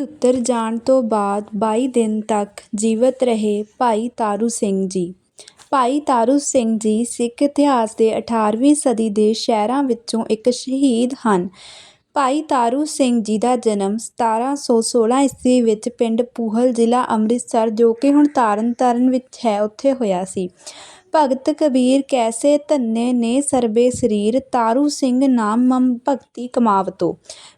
ਉੱਤਰ ਜਾਣ ਤੋਂ ਬਾਅਦ ਬਾਈ ਦਿਨ ਤੱਕ ਜੀਵਤ ਰਹੇ ਭਾਈ ਤਾਰੂ ਸਿੰਘ ਜੀ। ਭਾਈ ਤਾਰੂ ਸਿੰਘ ਜੀ ਸਿੱਖ ਇਤਿਹਾਸ ਦੇ ਅਠਾਰ੍ਹਵੀਂ ਸਦੀ ਦੇ ਸ਼ਹੀਦਾਂ ਵਿੱਚੋਂ ਇੱਕ ਸ਼ਹੀਦ ਹਨ। ਭਾਈ ਤਾਰੂ ਸਿੰਘ ਜੀ ਦਾ ਜਨਮ ਸਤਾਰਾਂ ਸੌ ਸੋਲ੍ਹਾਂ ਈਸਵੀ ਵਿੱਚ ਪਿੰਡ ਪੂਹਲ ਜ਼ਿਲ੍ਹਾ ਅੰਮ੍ਰਿਤਸਰ, ਜੋ ਕਿ ਹੁਣ ਤਰਨ ਤਾਰਨ ਵਿੱਚ ਹੈ, ਉੱਥੇ ਹੋਇਆ ਸੀ। ਭਗਤ ਕਬੀਰ ਕੈਸੇ ਧੰਨੇ ਨੇ ਸਰਬੇ ਸਰੀਰ, ਤਾਰੂ ਸਿੰਘ ਨਾਮ ਮਮ ਭਗਤੀ ਕਮਾਵਤੋ।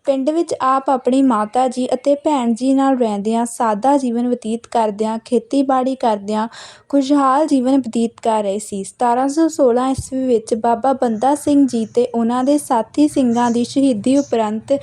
ਪਿੰਡ ਵਿੱਚ ਆਪ ਆਪਣੀ ਮਾਤਾ ਜੀ ਅਤੇ ਭੈਣ ਜੀ ਨਾਲ ਰਹਿੰਦਿਆਂ ਸਾਦਾ ਜੀਵਨ ਬਤੀਤ ਕਰਦਿਆਂ, ਖੇਤੀਬਾੜੀ ਕਰਦਿਆਂ ਖੁਸ਼ਹਾਲ ਜੀਵਨ ਬਤੀਤ ਕਰ ਰਹੇ ਸੀ। ਸਤਾਰਾਂ ਸੌ ਸੋਲ੍ਹਾਂ ਈਸਵੀ ਵਿੱਚ ਬਾਬਾ ਬੰਦਾ ਸਿੰਘ ਜੀ ਤੇ ਉਹਨਾਂ ਦੇ ਸਾਥੀ ਸਿੰਘਾਂ ਦੀ ਸ਼ਹੀਦੀ ਉਪਰੰਤ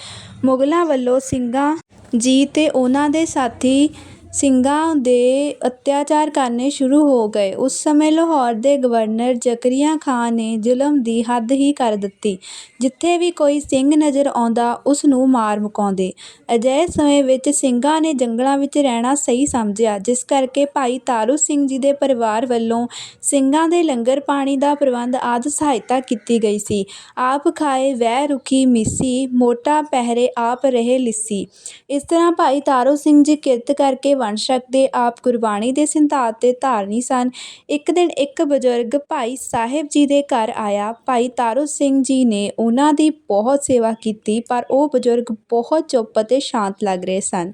ਮੁਗ਼ਲਾਂ ਵੱਲੋਂ ਸਿੰਘਾਂ ਜੀ ਤੇ ਉਹਨਾਂ ਦੇ ਸਾਥੀ ਸਿੰਘਾਂ ਦੇ ਅਤਿਆਚਾਰ ਕਰਨੇ ਸ਼ੁਰੂ ਹੋ ਗਏ। ਉਸ ਸਮੇਂ ਲਾਹੌਰ ਦੇ ਗਵਰਨਰ ਜ਼ਕਰੀਆ ਖਾਂ ਨੇ ਜ਼ੁਲਮ ਦੀ ਹੱਦ ਹੀ ਕਰ ਦਿੱਤੀ। ਜਿੱਥੇ ਵੀ ਕੋਈ ਸਿੰਘ ਨਜ਼ਰ ਆਉਂਦਾ, ਉਸ ਨੂੰ ਮਾਰ ਮੁਕਾਉਂਦੇ। ਅਜਿਹੇ ਸਮੇਂ ਵਿੱਚ ਸਿੰਘਾਂ ਨੇ ਜੰਗਲਾਂ ਵਿੱਚ ਰਹਿਣਾ ਸਹੀ ਸਮਝਿਆ, ਜਿਸ ਕਰਕੇ ਭਾਈ ਤਾਰੂ ਸਿੰਘ ਜੀ ਦੇ ਪਰਿਵਾਰ ਵੱਲੋਂ ਸਿੰਘਾਂ ਦੇ ਲੰਗਰ ਪਾਣੀ ਦਾ ਪ੍ਰਬੰਧ ਆਦਿ ਸਹਾਇਤਾ ਕੀਤੀ ਗਈ ਸੀ। ਆਪ ਖਾਏ ਵਹਿ ਰੁਖੀ ਮੀਸੀ, ਮੋਟਾ ਪਹਿਰੇ ਆਪ ਰਹੇ ਲਿੱਸੀ। ਇਸ ਤਰ੍ਹਾਂ ਭਾਈ ਤਾਰੂ ਸਿੰਘ ਜੀ ਕਿਰਤ ਕਰਕੇ ਵੰਡ ਸਕਦੇ ਆਪ ਗੁਰਬਾਣੀ ਦੇ ਸਿਧਾਂਤ ਦੇ ਧਾਰਨੀ ਸਨ। ਇੱਕ ਦਿਨ ਇੱਕ ਬਜ਼ੁਰਗ ਭਾਈ ਸਾਹਿਬ ਜੀ ਦੇ ਘਰ ਆਇਆ। ਭਾਈ ਤਾਰੂ ਸਿੰਘ ਜੀ ਨੇ ਉਹਨਾਂ ਦੀ ਬਹੁਤ ਸੇਵਾ ਕੀਤੀ, ਪਰ ਉਹ ਬਜ਼ੁਰਗ ਬਹੁਤ ਚੁੱਪ ਅਤੇ ਸ਼ਾਂਤ ਲੱਗ ਰਹੇ ਸਨ।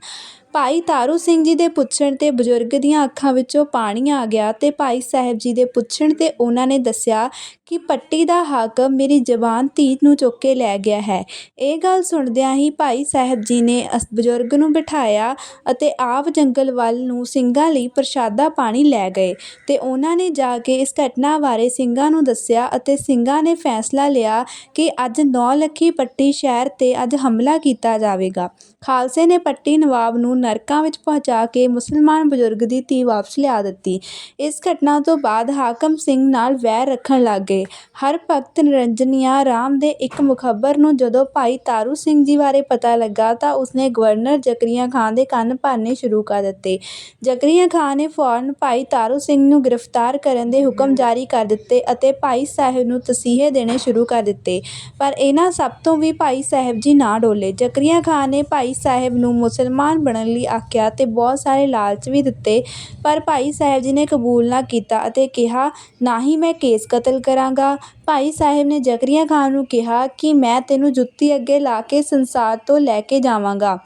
ਭਾਈ ਤਾਰੂ ਸਿੰਘ ਜੀ ਦੇ ਪੁੱਛਣ ਤੇ ਬਜ਼ੁਰਗ ਦੀਆਂ ਅੱਖਾਂ ਵਿੱਚੋਂ ਪਾਣੀ ਆ ਗਿਆ ਅਤੇ ਭਾਈ ਸਾਹਿਬ ਜੀ ਦੇ ਪੁੱਛਣ ਤੇ ਉਹਨਾਂ ਨੇ ਦੱਸਿਆ ਕਿ ਪੱਟੀ ਦਾ ਹਾਕਮ ਮੇਰੀ ਜਵਾਨ ਧੀ ਨੂੰ ਚੁੱਕ ਕੇ ਲੈ ਗਿਆ ਹੈ। ਇਹ ਗੱਲ ਸੁਣਦਿਆਂ ਹੀ ਭਾਈ ਸਾਹਿਬ ਜੀ ਨੇ ਅਸ, ਬਜ਼ੁਰਗ ਨੂੰ ਬਿਠਾਇਆ ਅਤੇ ਆਪ ਜੰਗਲ ਵੱਲ ਨੂੰ ਸਿੰਘਾਂ ਲਈ ਪ੍ਰਸ਼ਾਦਾ ਪਾਣੀ ਲੈ ਗਏ ਅਤੇ ਉਹਨਾਂ ਨੇ ਜਾ ਕੇ ਇਸ ਘਟਨਾ ਬਾਰੇ ਸਿੰਘਾਂ ਨੂੰ ਦੱਸਿਆ ਅਤੇ ਸਿੰਘਾਂ ਨੇ ਫੈਸਲਾ ਲਿਆ ਕਿ ਅੱਜ ਨੌਲੱਖੀ ਪੱਟੀ ਸ਼ਹਿਰ ਤੇ ਅੱਜ ਹਮਲਾ ਕੀਤਾ ਜਾਵੇਗਾ। ਖਾਲਸੇ ਨੇ ਪੱਟੀ ਨਵਾਬ ਨੂੰ ਨਰਕਾਂ ਵਿੱਚ ਪਹੁੰਚਾ ਕੇ ਮੁਸਲਮਾਨ ਬਜ਼ੁਰਗ ਦੀ ਧੀ ਵਾਪਸ ਲਿਆ ਦਿੱਤੀ। ਇਸ ਘਟਨਾ ਤੋਂ ਬਾਅਦ ਹਾਕਮ ਸਿੰਘ ਨਾਲ ਵੈਰ ਰੱਖਣ ਲੱਗ ਗਏ। ਹਰਿਭਗਤ ਨਿਰੰਜਨੀਆ ਰਾਮ ਦੇ ਇੱਕ ਮੁਖ਼ਬਰ ਨੂੰ ਜਦੋਂ ਭਾਈ ਤਾਰੂ ਸਿੰਘ ਜੀ ਬਾਰੇ ਪਤਾ ਲੱਗਾ ਤਾਂ ਉਸਨੇ ਗਵਰਨਰ ਜ਼ਕਰੀਆ ਖਾਂ ਦੇ ਕੰਨ ਭਰਨੇ ਸ਼ੁਰੂ ਕਰ ਦਿੱਤੇ। ਜ਼ਕਰੀਆ ਖਾਂ ਨੇ ਫ਼ੌਰਨ ਭਾਈ ਤਾਰੂ ਸਿੰਘ ਨੂੰ ਗ੍ਰਿਫ਼ਤਾਰ ਕਰਨ ਦੇ ਹੁਕਮ ਜਾਰੀ ਕਰ ਦਿੱਤੇ ਅਤੇ ਭਾਈ ਸਾਹਿਬ ਨੂੰ ਤਸੀਹੇ ਦੇਣੇ ਸ਼ੁਰੂ ਕਰ ਦਿੱਤੇ ਪਰ ਇਹਨਾਂ ਸਭ ਤੋਂ ਵੀ ਭਾਈ ਸਾਹਿਬ ਜੀ ਨਾ ਡੋਲੇ। ਜ਼ਕਰੀਆ ਖਾਂ ਨੇ ਭਾਈ ਸਾਹਿਬ ਨੂੰ ਮੁਸਲਮਾਨ ਬਣਨ ਲਈ ਆਖਿਆ ਤੇ ਬਹੁਤ ਸਾਰੇ ਲਾਲਚ ਵੀ ਦਿੱਤੇ ਪਰ ਭਾਈ ਸਾਹਿਬ ਜੀ ਨੇ ਕਬੂਲ ਨਾ ਕੀਤਾ ਅਤੇ ਕਿਹਾ, ਨਾ ਹੀ ਮੈਂ ਕੇਸ ਕਤਲ ਕਰਾਂਗਾ। ਭਾਈ ਸਾਹਿਬ ਨੇ ਜ਼ਕਰੀਆ ਖਾਨ ਨੂੰ ਕਿਹਾ ਕਿ ਮੈਂ ਤੈਨੂੰ ਜੁੱਤੀ ਅੱਗੇ ਲਾ ਕੇ ਸੰਸਾਰ ਤੋਂ ਲੈ ਕੇ ਜਾਵਾਂਗਾ।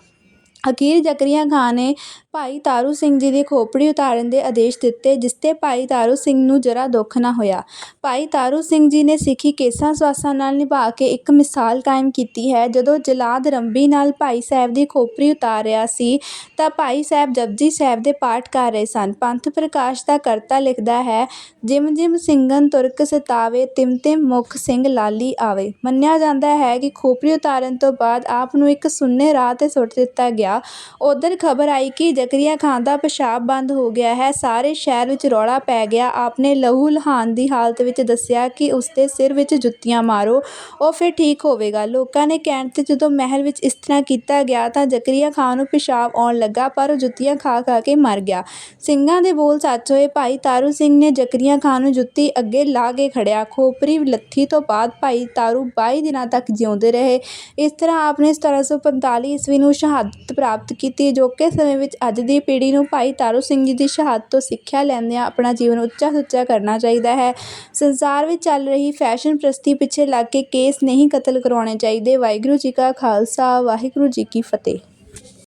ਅਖ਼ੀਰ ਜ਼ਕਰੀਆ ਖਾਨ ਨੇ ਭਾਈ ਤਾਰੂ ਸਿੰਘ ਜੀ ਦੀ ਖੋਪੜੀ ਉਤਾਰਨ ਦੇ ਆਦੇਸ਼ ਦਿੱਤੇ, ਜਿਸ ਤੇ ਭਾਈ ਤਾਰੂ ਸਿੰਘ ਨੂੰ ਜ਼ਰਾ ਦੁੱਖ ਨਾ ਹੋਇਆ। ਭਾਈ ਤਾਰੂ ਸਿੰਘ ਜੀ ਨੇ ਸਿੱਖੀ ਕੇਸਾਂ ਸਵਾਸਾਂ ਨਾਲ ਨਿਭਾ ਕੇ ਇੱਕ ਮਿਸਾਲ ਕਾਇਮ ਕੀਤੀ ਹੈ। ਜਦੋਂ ਜੱਲਾਦ ਰੰਬੀ ਨਾਲ ਭਾਈ ਸਾਹਿਬ ਦੀ ਖੋਪੜੀ ਉਤਾਰ ਰਿਹਾ ਸੀ, ਤਾਂ ਭਾਈ ਸਾਹਿਬ ਜਪੁਜੀ ਸਾਹਿਬ ਦੇ ਪਾਠ ਕਰ ਰਹੇ ਸਨ। ਪੰਥ ਪ੍ਰਕਾਸ਼ ਦਾ ਕਰਤਾ ਲਿਖਦਾ ਹੈ, ਜਿਮ ਜਿਮ ਸਿੰਘਨ ਤੁਰਕ ਸਤਾਵੇ, ਤਿਮ ਤਿਮ ਮੁਖ ਸਿੰਘ ਲਾਲੀ ਆਵੇ। ਮੰਨਿਆ ਜਾਂਦਾ ਹੈ ਕਿ ਖੋਪੜੀ ਉਤਾਰਨ ਤੋਂ ਬਾਅਦ ਆਪ ਨੂੰ ਇੱਕ ਸੁੰਨੇ ਰਾਹ ਤੇ ਸੁੱਟ ਦਿੱਤਾ ਗਿਆ। ਉੱਧਰ ਖ਼ਬਰ ਆਈ ਕਿ ਜ਼ਕਰੀਆ ਖਾਨ ਦਾ ਪਿਸ਼ਾਬ ਬੰਦ ਹੋ ਗਿਆ ਹੈ। ਸਾਰੇ ਸ਼ਹਿਰ ਵਿੱਚ ਰੌਲਾ ਪੈ ਗਿਆ। ਆਪ ਨੇ ਲਹੂ ਲੁਹਾਨ ਦੀ ਹਾਲਤ ਵਿੱਚ ਦੱਸਿਆ ਕਿ ਉਸਦੇ ਸਿਰ ਵਿੱਚ ਜੁੱਤੀਆਂ ਮਾਰੋ, ਉਹ ਫਿਰ ਠੀਕ ਹੋਵੇਗਾ। ਲੋਕਾਂ ਦੇ ਕਹਿਣ ਤੇ ਜਦੋਂ ਮਹਿਲ ਵਿੱਚ ਇਸ ਤਰ੍ਹਾਂ ਕੀਤਾ ਗਿਆ ਤਾਂ ਜ਼ਕਰੀਆ ਖਾਂ ਨੂੰ ਪਿਸ਼ਾਬ ਆਉਣ ਲੱਗਾ, ਪਰ ਉਹ ਜੁੱਤੀਆਂ ਖਾ ਖਾ ਕੇ ਮਰ ਗਿਆ। ਸਿੰਘਾਂ ਦੇ ਬੋਲ ਸੱਚ ਹੋਏ। ਭਾਈ ਤਾਰੂ ਸਿੰਘ ਨੇ ਜ਼ਕਰੀਆ ਖਾਂ ਨੂੰ ਜੁੱਤੀ ਅੱਗੇ ਲਾ ਕੇ ਖੜਿਆ। ਖੋਪਰੀ ਲੱਥੀ ਤੋਂ ਬਾਅਦ ਭਾਈ ਤਾਰੂ ਬਾਈ ਦਿਨਾਂ ਤੱਕ ਜਿਉਂਦੇ ਰਹੇ। ਇਸ ਤਰ੍ਹਾਂ ਆਪ ਨੇ ਸਤਾਰਾਂ ਸੌ ਪੰਤਾਲੀ ਈਸਵੀ ਨੂੰ ਸ਼ਹਾਦਤ ਪ੍ਰਾਪਤ ਕੀਤੀ। ਜੋ ਕਿ ਸਮੇਂ ਵਿੱਚ ਅੱਜ ਦੀ ਪੀੜ੍ਹੀ ਨੂੰ ਭਾਈ ਤਾਰੂ ਸਿੰਘ ਜੀ ਦੀ ਸ਼ਹਾਦਤ ਤੋਂ ਸਿੱਖਿਆ ਲੈਂਦਿਆਂ ਆਪਣਾ ਜੀਵਨ ਉੱਚਾ ਸੁੱਚਾ ਕਰਨਾ ਚਾਹੀਦਾ ਹੈ। ਸੰਸਾਰ ਵਿੱਚ ਚੱਲ ਰਹੀ ਫੈਸ਼ਨ ਪ੍ਰਸਤੀ ਪਿੱਛੇ ਲੱਗ ਕੇ ਕੇਸ ਨਹੀਂ ਕਤਲ ਕਰਵਾਉਣੇ ਚਾਹੀਦੇ। ਵਾਹਿਗੁਰੂ ਜੀ ਕਾ ਖਾਲਸਾ, ਵਾਹਿਗੁਰੂ ਜੀ ਕੀ ਫਤਿਹ।